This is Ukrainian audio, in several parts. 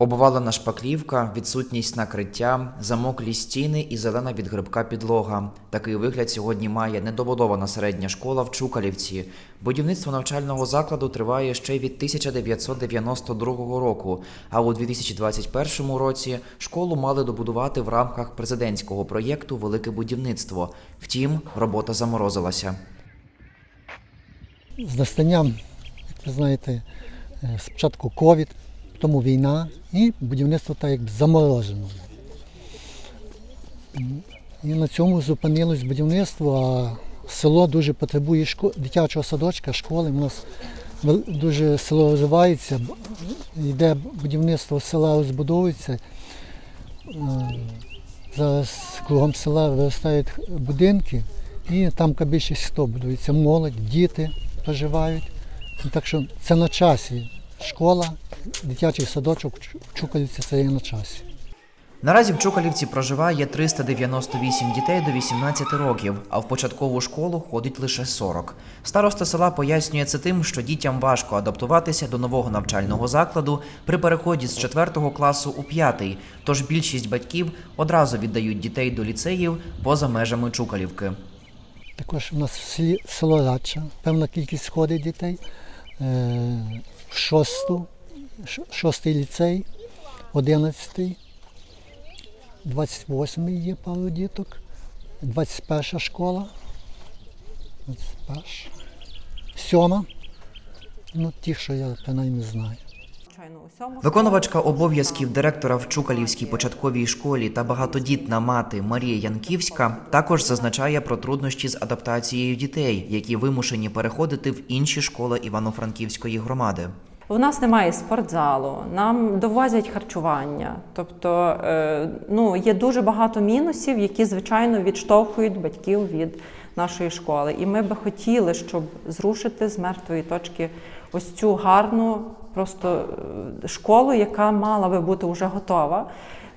Обвалена шпаклівка, відсутність накриття, замоклі стіни і зелена від грибка підлога. Такий вигляд сьогодні має недобудована середня школа в Чукалівці. Будівництво навчального закладу триває ще від 1992 року. А у 2021 році школу мали добудувати в рамках президентського проєкту Велике будівництво. Втім, робота заморозилася. з настанням, знаєте, е, спочатку ковід, тому війна і будівництво так якби заморожено. І на цьому зупинилось будівництво, а село дуже потребує шко- дитячого садочка, школи. У нас дуже село розвивається, йде будівництво села розбудовується. Е, Зараз кругом села виростають будинки, і там більше 100 будується молодь, діти проживають. Так що це на часі. Школа, дитячий садочок в в Чукалівці це є на часі. Наразі в Чукалівці проживає 398 дітей до 18 років, а в початкову школу ходить лише 40. Староста села пояснює це тим, що дітям важко адаптуватися до нового навчального закладу при переході з 4 класу у 5, тож більшість батьків одразу віддають дітей до ліцеїв поза межами Чукалівки. Також у нас в селі село Радча, певна кількість ходить дітей. Е, В шосту, шостий ліцей, одинадцятий, 28-й є пару діток, 21 школа, 21, сьома, ну ті, що я принаймні знаю. Звичайно, у сьому Виконувачка обов'язків директора в Чукалівській початковій школі та багатодітна мати Марія Янківська також зазначає про труднощі з адаптацією дітей, які вимушені переходити в інші школи Івано-Франківської громади. У нас немає спортзалу, нам довозять харчування. Тобто е, ну, є дуже багато мінусів, які, звичайно, відштовхують батьків від нашої школи. І ми би хотіли, щоб зрушити з мертвої точки ось цю гарну просто е, школу, яка мала би бути вже готова,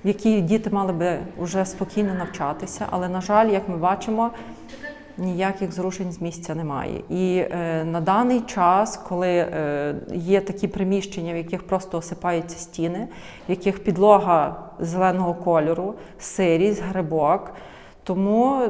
в якій діти мали би вже спокійно навчатися. Але, на жаль, як ми бачимо, ніяких зрушень з місця немає. І е, на даний час, коли е, є такі приміщення, в яких просто осипаються стіни, в яких підлога зеленого кольору, сирість, грибок. Тому,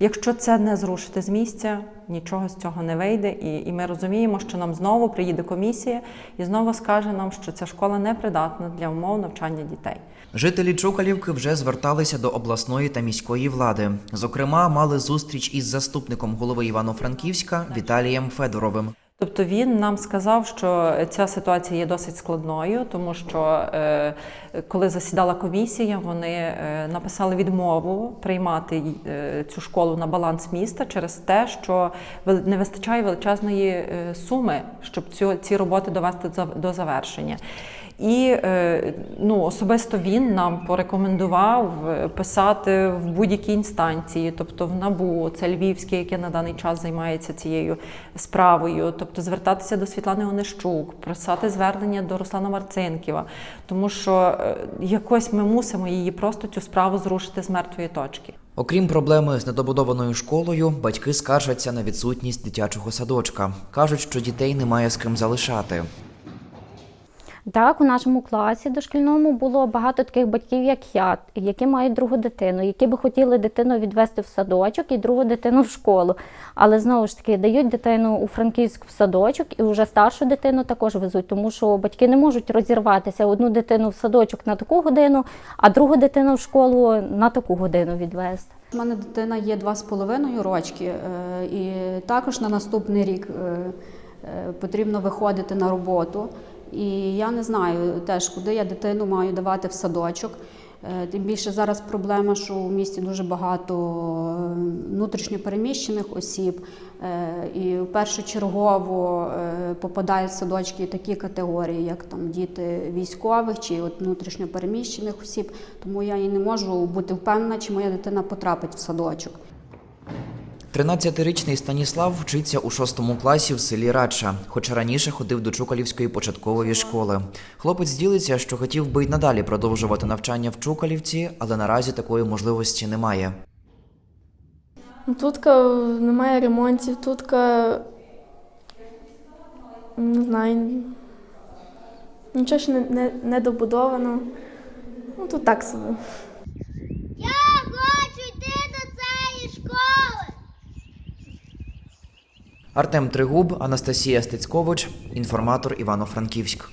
якщо це не зрушити з місця, нічого з цього не вийде. І, і ми розуміємо, що нам знову приїде комісія і знову скаже нам, що ця школа не придатна для умов навчання дітей. Жителі Чукалівки вже зверталися до обласної та міської влади. Зокрема, мали зустріч із заступником голови Івано-Франківська Віталієм Федоровим. Тобто він нам сказав, що ця ситуація є досить складною, тому що е, коли засідала комісія, вони е, написали відмову приймати е, цю школу на баланс міста через те, що не вистачає величезної суми, щоб ці роботи довести до завершення. І е, ну, особисто він нам порекомендував е, писати в будь-якій інстанції, тобто в НАБУ, це Львівське, яке на даний час займається цією справою, тобто звертатися до Світлани Онищук, писати звернення до Руслана Марцинківа, тому що е, якось ми мусимо її просто цю справу зрушити з мертвої точки. Окрім проблеми з недобудованою школою, батьки скаржаться на відсутність дитячого садочка. кажуть, що дітей немає з ким залишати. Так, у нашому класі дошкільному було багато таких батьків, як я, які мають другу дитину, які би хотіли дитину відвести в садочок і другу дитину в школу. Але знову ж таки дають дитину у Франківськ в садочок і вже старшу дитину також везуть, тому що батьки не можуть розірватися одну дитину в садочок на таку годину, а другу дитину в школу на таку годину відвести. У мене дитина є два з половиною рочки, е, і також на наступний рік е, е, потрібно виходити на роботу. І я не знаю теж, куди я дитину маю давати в садочок. Е, Тим більше зараз проблема, що у місті дуже багато е, внутрішньопереміщених осіб, е, і першочергово попадають в садочки такі категорії, як там діти військових чи от внутрішньопереміщених осіб. Тому я і не можу бути впевнена, чи моя дитина потрапить в садочок. 13-річний Станіслав вчиться у шостому класі в селі Радча, хоча раніше ходив до Чукалівської початкової школи. Хлопець ділиться, що хотів би й надалі продовжувати навчання в Чукалівці, але наразі такої можливості немає. Тут немає ремонтів, тут не знаю, нічого ще не, не, не добудовано. Ну, тут так собі. Я хочу йти до цієї школи. Артем Тригуб, Анастасія Стецькович, інформатор Івано-Франківськ.